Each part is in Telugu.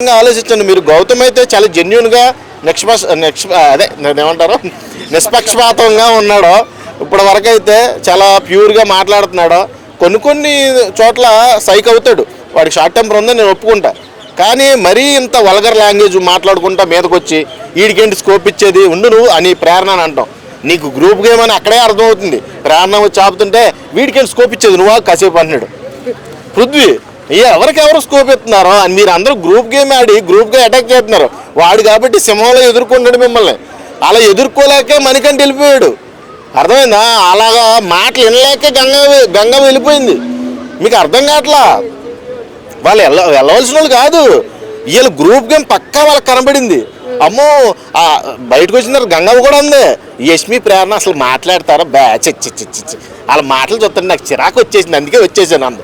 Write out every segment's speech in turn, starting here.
ఆలోచించండి. మీరు గౌతమ్ అయితే చాలా జెన్యున్గా నిష్పక్ష నిక్ష అదే నేనేమంటారు? నిష్పక్షపాతంగా ఉన్నాడు. ఇప్పటి వరకు అయితే చాలా ప్యూర్గా మాట్లాడుతున్నాడు. కొన్ని కొన్ని చోట్ల సైక్ అవుతాడు. వాడికి షార్ట్ టెంపర్ ఉందని నేను ఒప్పుకుంటా. కానీ మరీ ఇంత వల్గర్ లాంగ్వేజ్ మాట్లాడుకుంటా మీదకి వచ్చి వీడికేంటి స్కోప్ ఇచ్చేది? ఉండు నువ్వు అని ప్రేరణ అని అంటాం. నీకు గ్రూప్ గేమ్ అని అక్కడే అర్థమవుతుంది. ప్రేరణ వచ్చి ఆపుతుంటే వీడికేంటి స్కోప్ ఇచ్చేది? నువ్వు? కాసేపు అంటున్నాడు. పృథ్వీ ఎవరికి ఎవరు స్కోప్ ఇస్తున్నారో అని మీరు అందరూ గ్రూప్ గేమ్ ఆడి గ్రూప్గా అటాక్ చేస్తున్నారు. వాడు కాబట్టి సింహంలో ఎదుర్కొంటాడు మిమ్మల్ని. అలా ఎదుర్కోలేకే మణికంఠ వెళ్ళిపోయాడు. అర్థమైందా? అలాగా మాటలు వినలేకే గంగ గంగ వెళ్ళిపోయింది. మీకు అర్థం కావట్లా? వాళ్ళు వెళ్ళ వెళ్ళవలసిన వాళ్ళు కాదు. వీళ్ళు గ్రూప్ గేమ్ పక్కా వాళ్ళకి కనబడింది. అమ్మో ఆ బయటకు వచ్చిన తర్వాత గంగవ్వ కూడా ఉంది యష్మి ప్రేరణ అసలు మాట్లాడతారా? బ్యా చిచ్చి చిచ్చి చి. వాళ్ళ మాటలు చూస్తుంటే నాకు చిరాకు వచ్చేసింది. అందుకే వచ్చేసాను అందు.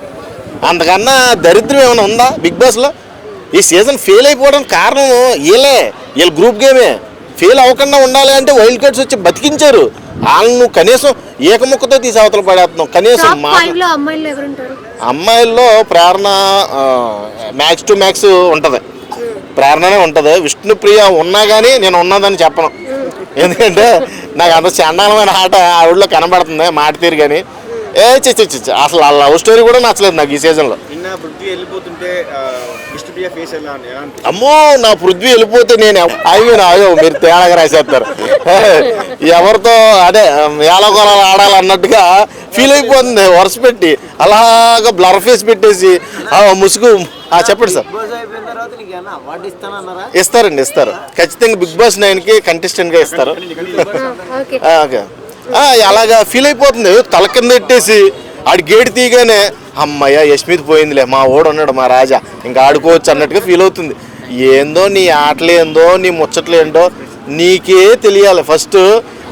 అంతకన్నా దరిద్రం ఏమైనా ఉందా బిగ్ బాస్లో? ఈ సీజన్ ఫెయిల్ అయిపోవడానికి కారణం వీళ్ళే. వీళ్ళ గ్రూప్ గేమే. ఫెయిల్ అవ్వకుండా ఉండాలి అంటే వైల్డ్ కార్డ్స్ వచ్చి బతికించారు. వాళ్ళను నువ్వు కనీసం ఏకముక్కతో తీసి అవతల పడేస్తున్నావు కనీసం అమ్మాయిల్లో ప్రేరణ మ్యాక్స్ టు మ్యాక్స్ ఉంటుంది. ప్రేరణనే ఉంటుంది. విష్ణుప్రియ ఉన్నా కానీ నేను ఉన్నదని చెప్పను. ఎందుకంటే నాకు అంత చండాలమైన ఆట ఆవిడలో కనబడుతుంది. మాట తీరు కానీ ఏ చిచ్చి చిచ్చి అసలు ఆ లవ్ స్టోరీ కూడా నచ్చలేదు నాకు ఈ సీజన్లో. నిన్న పృథ్వీ వెళ్ళిపోతుంటే ఫేస్? అమ్మో నా పృథ్వీ వెళ్ళిపోతే నేను అయ్యో అయ్యో మీరు తేడాగా రాసేస్తారు. ఎవరితో అదే ఏలగొలాలు ఆడాలన్నట్టుగా ఫీల్ అయిపోతుంది వరుస పెట్టి. అలాగా బ్లర్ ఫేస్ పెట్టేసి ఆ ముసుగు ఆ చెప్పండి సార్. ఇస్తారండి ఇస్తారు. ఖచ్చితంగా బిగ్ బాస్ నైన్కి కంటెస్టెంట్గా ఇస్తారు. ఓకే ఆ, ఓకే. ఆ, అలాగా ఫీల్ అయిపోతుంది. తల కింద పెట్టేసి ఆడి గేటు తీయగానే అమ్మయ్య యశ్మిత్ పోయిందిలే మా ఓడు ఉన్నాడు మా రాజా ఇంకా ఆడుకోవచ్చు అన్నట్టుగా ఫీల్ అవుతుంది. ఏందో నీ ఆటలేందో నీ ముచ్చట్లేందో నీకే తెలియాలి. ఫస్ట్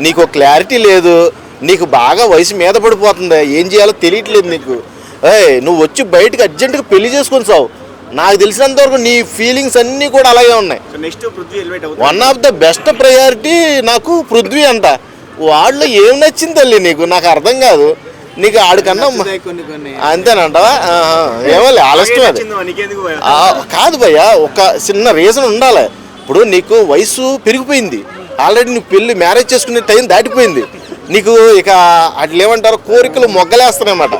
నీకు క్లారిటీ లేదు నీకు బాగా వయసు మీద పడిపోతుంది. ఏం చేయాలో తెలియట్లేదు నీకు. ఏయ్ నువ్వు వచ్చి బయటకు అర్జెంటుగా పెళ్ళి చేసుకొని సావు. నాకు తెలిసినంత వరకు నీ ఫీలింగ్స్ అన్నీ కూడా అలాగే ఉన్నాయి. Next one of the best priority నాకు పృథ్వీ అంట. వాళ్ళలో ఏం నచ్చింది తల్లి నీకు? నాకు అర్థం కాదు. నీకు ఆడికన్నా అంతేనంటావా. ఏమోలే ఆలస్యం అది. కాదు భయ్య ఒక చిన్న రీజన్ ఉండాలి. ఇప్పుడు నీకు వయసు పెరిగిపోయింది. ఆల్రెడీ నువ్వు పెళ్ళి మ్యారేజ్ చేసుకునే టైం దాటిపోయింది. నీకు ఇక అట్లా ఏమంటారు? కోరికలు మొగ్గలేస్తాయన్నమాట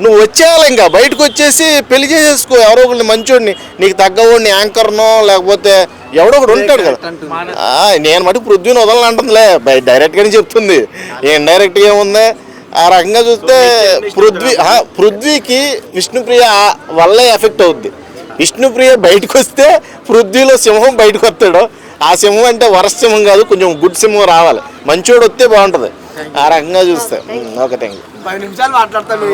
నువ్వు వచ్చేయాలి ఇంకా. బయటకు వచ్చేసి పెళ్ళి చేసేసుకో. ఎవరో ఒకరిని మంచోడిని. నీకు తగ్గవాడిని యాంకర్నో లేకపోతే ఎవడో ఒకడు ఉంటాడు కదా. నేను మటుకు పృథ్వీని వదలనంటుందిలే. బై డైరెక్ట్గానే చెప్తుంది. ఏం డైరెక్ట్గా ఏముంది? ఆ రకంగా చూస్తే పృథ్వీ ఆ, పృథ్వీకి విష్ణుప్రియ వల్లే ఎఫెక్ట్ అవుద్ది. విష్ణుప్రియ బయటకు వస్తే పృథ్వీలో సింహం బయటకు వస్తాడు. ఆ సింహం అంటే వరస సింహం కాదు కొంచెం గుడ్ సింహం రావాలి. మంచోడు వస్తే బాగుంటుంది. ఆ రకంగా చూస్తే. ఓకే థ్యాంక్ యూ పది నిమిషాలు మాట్లాడతాను.